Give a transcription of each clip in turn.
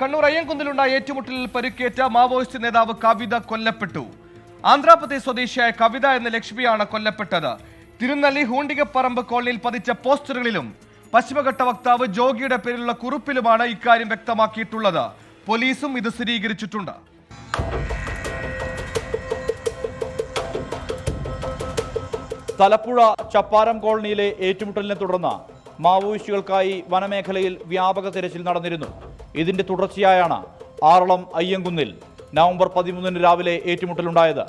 കണ്ണൂർ അയ്യൻകുന്നിലുണ്ടായ ഏറ്റുമുട്ടലിൽ പരിക്കേറ്റ മാവോയിസ്റ്റ് നേതാവ് കവിത കൊല്ലപ്പെട്ടു. ആന്ധ്രാപ്രദേശ് സ്വദേശിയായ കവിത എന്ന ലക്ഷ്മിയാണ് കൊല്ലപ്പെട്ടത്. തിരുനെല്ലി ഹൂണ്ടികപ്പറമ്പ് കോളനിയിൽ പതിച്ച പോസ്റ്ററുകളിലും പശ്ചിമഘട്ട വക്താവ് ജോഗിയുടെ പേരിലുള്ള കുറിപ്പിലുമാണ് ഇക്കാര്യം വ്യക്തമാക്കിയിട്ടുള്ളത്. പോലീസും ഇത് സ്ഥിരീകരിച്ചിട്ടുണ്ട്. തലപ്പുഴ ചപ്പാരം കോളനിയിലെ ഏറ്റുമുട്ടലിനെ തുടർന്ന് മാവോയിസ്റ്റുകൾക്കായി വനമേഖലയിൽ വ്യാപക തിരച്ചിൽ നടന്നിരുന്നു. ഇതിന്റെ തുടർച്ചയായാണ് ആറളം അയ്യങ്കുന്നിൽ നവംബർ പതിമൂന്നിന് രാവിലെ ഏറ്റുമുട്ടലുണ്ടായത്.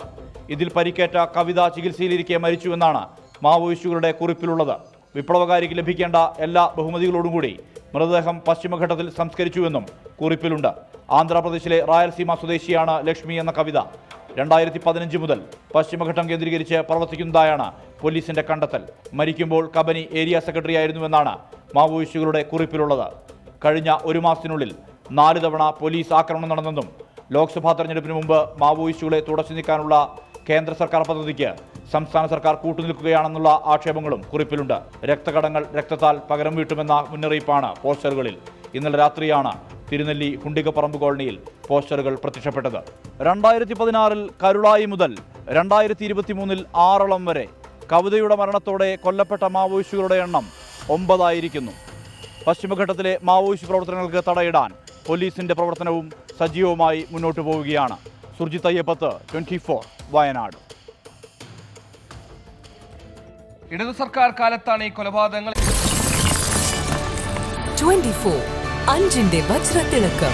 ഇതിൽ പരിക്കേറ്റ കവിത ചികിത്സയിലിരിക്കെ മരിച്ചുവെന്നാണ് മാവോയിസ്റ്റുകളുടെ കുറിപ്പിലുള്ളത്. വിപ്ലവകാരിക്ക് ലഭിക്കേണ്ട എല്ലാ ബഹുമതികളോടും കൂടി മൃതദേഹം പശ്ചിമഘട്ടത്തിൽ സംസ്കരിച്ചുവെന്നും കുറിപ്പിലുണ്ട്. ആന്ധ്രാപ്രദേശിലെ റായൽസീമ സ്വദേശിയാണ് ലക്ഷ്മി എന്ന കവിത. രണ്ടായിരത്തി പതിനഞ്ച് മുതൽ പശ്ചിമഘട്ടം കേന്ദ്രീകരിച്ച് പ്രവർത്തിക്കുന്നതായാണ് പോലീസിന്റെ കണ്ടെത്തൽ. മരിക്കുമ്പോൾ കബനി ഏരിയ സെക്രട്ടറി ആയിരുന്നുവെന്നാണ് മാവോയിസ്റ്റുകളുടെ കുറിപ്പിലുള്ളത്. കഴിഞ്ഞ ഒരു മാസത്തിനുള്ളിൽ നാല് തവണ പോലീസ് ആക്രമണം നടന്നെന്നും ലോക്സഭാ തെരഞ്ഞെടുപ്പിന് മുമ്പ് മാവോയിസ്റ്റുകളെ തുടച്ചു നീക്കാനുള്ള കേന്ദ്ര സർക്കാർ പദ്ധതിക്ക് സംസ്ഥാന സർക്കാർ കൂട്ടുനിൽക്കുകയാണെന്നുള്ള ആക്ഷേപങ്ങളും കുറിപ്പിലുണ്ട്. രക്തകടങ്ങൾ രക്തത്താൽ പകരം വീട്ടുമെന്ന മുന്നറിയിപ്പാണ് പോസ്റ്ററുകളിൽ. ഇന്നലെ രാത്രിയാണ് തിരുനെല്ലി ഹുണ്ടികപ്പറമ്പ് കോളനിയിൽ പോസ്റ്ററുകൾ പ്രത്യക്ഷപ്പെട്ടത്. രണ്ടായിരത്തി പതിനാറിൽ കരുളായി മുതൽ രണ്ടായിരത്തി ഇരുപത്തി മൂന്നിൽ ആറളം വരെ കവിതയുടെ മരണത്തോടെ കൊല്ലപ്പെട്ട മാവോയിസ്റ്റുകളുടെ എണ്ണം ഒമ്പതായിരിക്കുന്നു. പശ്ചിമഘട്ടത്തിലെ മാവോയിസ്റ്റ് പ്രവർത്തനങ്ങൾക്ക് തടയിടാൻ പോലീസിന്റെ പ്രവർത്തനവും സജീവമായി മുന്നോട്ടു പോവുകയാണ്. Surjith Ayyappath twenty four Wayanad. ഇടതു സർക്കാർ കാലത്താണ് ഈ കൊലപാതകങ്ങൾ. 24 അഞ്ചിന്റെ വജ്രത്തിളക്കം.